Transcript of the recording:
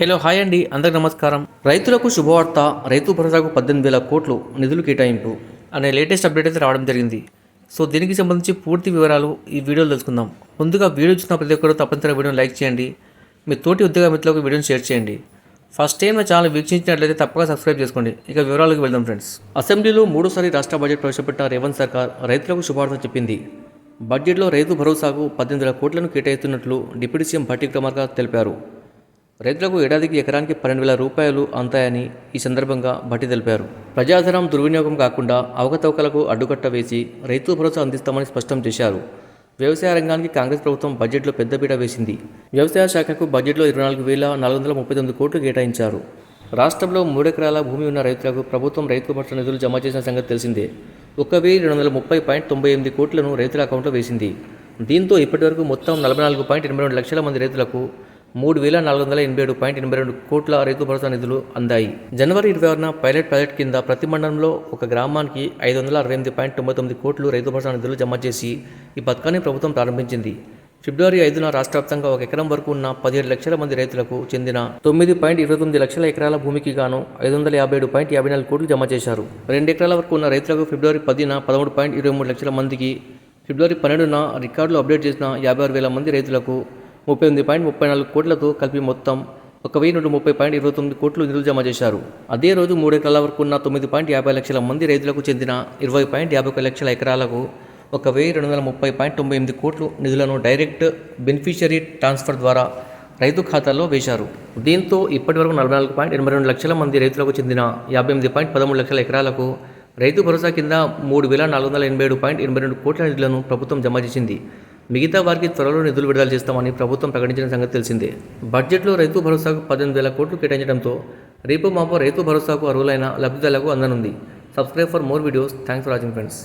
Hello hi అండి. అందరికి నమస్కారం. రైతులకు శుభవార్త. రైతు భరోసాకు పద్దెనిమిది వేల కోట్లు నిధులు కేటాయింపు అనే లేటెస్ట్ అప్డేట్ అయితే రావడం జరిగింది. సో దీనికి సంబంధించి పూర్తి వివరాలు ఈ వీడియోలో తెలుసుకుందాం. ముందుగా వీడియో చూసిన ప్రతి ఒక్కరు తప్పనిసరిగా వీడియోని లైక్ చేయండి. మీ తోటి ఉద్యోగ మిత్రులకు వీడియోని షేర్ చేయండి. ఫస్ట్ టైం నా ఛానల్ వీక్షించినట్లయితే తప్పక సబ్స్క్రైబ్ చేసుకోండి. ఇక వివరాలకు వెళ్దాం ఫ్రెండ్స్. అసెంబ్లీలో మూడోసారి రాష్ట్ర బడ్జెట్ ప్రవేశపెట్టిన రేవంత్ సర్కార్ రైతులకు శుభార్త చెప్పింది. బడ్జెట్లో రైతు భరోసాకు పద్దెనిమిది వేల కోట్లను కేటాయిస్తున్నట్లు డిప్యూటీ సీఎం భట్టి విక్రమార్క తెలిపారు. రైతులకు ఏడాదికి ఎకరానికి పన్నెండు వేల రూపాయలు అంతాయని ఈ సందర్భంగా భట్టి తెలిపారు. ప్రజాధనం దుర్వినియోగం కాకుండా అవకతవకలకు అడ్డుకట్ట వేసి రైతు భరోసా అందిస్తామని స్పష్టం చేశారు. వ్యవసాయ రంగానికి కాంగ్రెస్ ప్రభుత్వం బడ్జెట్లో పెద్దపీట వేసింది. వ్యవసాయ శాఖకు బడ్జెట్లో ఇరవై నాలుగు వేల నాలుగు వందల ముప్పై తొమ్మిది కోట్లు కేటాయించారు. రాష్ట్రంలో మూడెకరాల భూమి ఉన్న రైతులకు ప్రభుత్వం రైతు భరోసా నిధులు జమ చేసిన సంగతి తెలిసిందే. ఒక వెయ్యి రెండు వందల ముప్పై పాయింట్ తొంభై ఎనిమిది కోట్లను రైతుల అకౌంట్లో వేసింది. దీంతో ఇప్పటివరకు మొత్తం నలభై నాలుగు పాయింట్ ఎనభై రెండు లక్షల మంది రైతులకు మూడు వేల నాలుగు వందల ఎనభై ఏడు పాయింట్ ఎనభై రెండు కోట్ల రైతు భరోసా నిధులు అందాయి. జనవరి ఇరవై ఆరున పైలట్ ప్రాజెక్ట్ కింద ప్రతి మండలంలో ఒక గ్రామానికి ఐదు వందల అరవై ఎనిమిది పాయింట్ తొంభై తొమ్మిది కోట్లు రైతు భరోసా నిధులు జమ చేసి ఈ పథకాన్ని ప్రభుత్వం ప్రారంభించింది. ఫిబ్రవరి ఐదున రాష్ట్ర వ్యాప్తంగా ఒక ఎకరం వరకు ఉన్న పదిహేడు లక్షల మంది రైతులకు చెందిన తొమ్మిది పాయింట్ ఇరవై తొమ్మిది లక్షల ఎకరాల భూమికి గాను ఐదు వందల యాభై ఏడు పాయింట్ యాభై నాలుగు కోట్లు జమ చేశారు. రెండు ఎకరాల వరకు ఉన్న రైతులకు ఫిబ్రవరి పదిన పదమూడు పాయింట్ ఇరవై మూడు లక్షల మందికి ఫిబ్రవరి పన్నెండున రికార్డులు అప్డేట్ చేసిన యాభై ఆరు వేల మంది రైతులకు ముప్పై ఎనిమిది పాయింట్ ముప్పై నాలుగు కోట్లతో కలిపి మొత్తం ఒక వెయ్యి నూట ముప్పై పాయింట్ ఇరవై తొమ్మిది కోట్లు నిధులు జమ చేశారు. అదే రోజు మూడు ఎకరాల వరకు ఉన్న తొమ్మిది పాయింట్ యాభై లక్షల మంది రైతులకు చెందిన ఇరవై పాయింట్ యాభై ఒక లక్షల ఎకరాలకు ఒక వెయ్యి రెండు వందల ముప్పై పాయింట్ తొంభై ఎనిమిది కోట్లు నిధులను డైరెక్ట్ బెనిఫిషరీ ట్రాన్స్ఫర్ ద్వారా రైతు ఖాతాల్లో వేశారు. దీంతో ఇప్పటివరకు నలభై నాలుగు పాయింట్ ఎనభై రెండు లక్షల మంది రైతులకు చెందిన యాభై ఎనిమిది పాయింట్ పదమూడు లక్షల ఎకరాలకు రైతు భరోసా కింద మూడు వేల నాలుగు వందల ఎనభై ఏడు పాయింట్ ఎనభై రెండు కోట్ల నిధులను ప్రభుత్వం జమ చేసింది. మిగతా వారికి త్వరలో నిధులు విడుదల చేస్తామని ప్రభుత్వం ప్రకటించిన సంగతి తెలిసిందే. బడ్జెట్లో రైతు భరోసాకు పద్దెనిమిది వేల కోట్లు కేటాయించడంతో రేపు మాపో రైతు భరోసాకు అర్హులైన లబ్ధిదారులకు అందనుంది. Subscribe for more videos. Thanks for watching friends.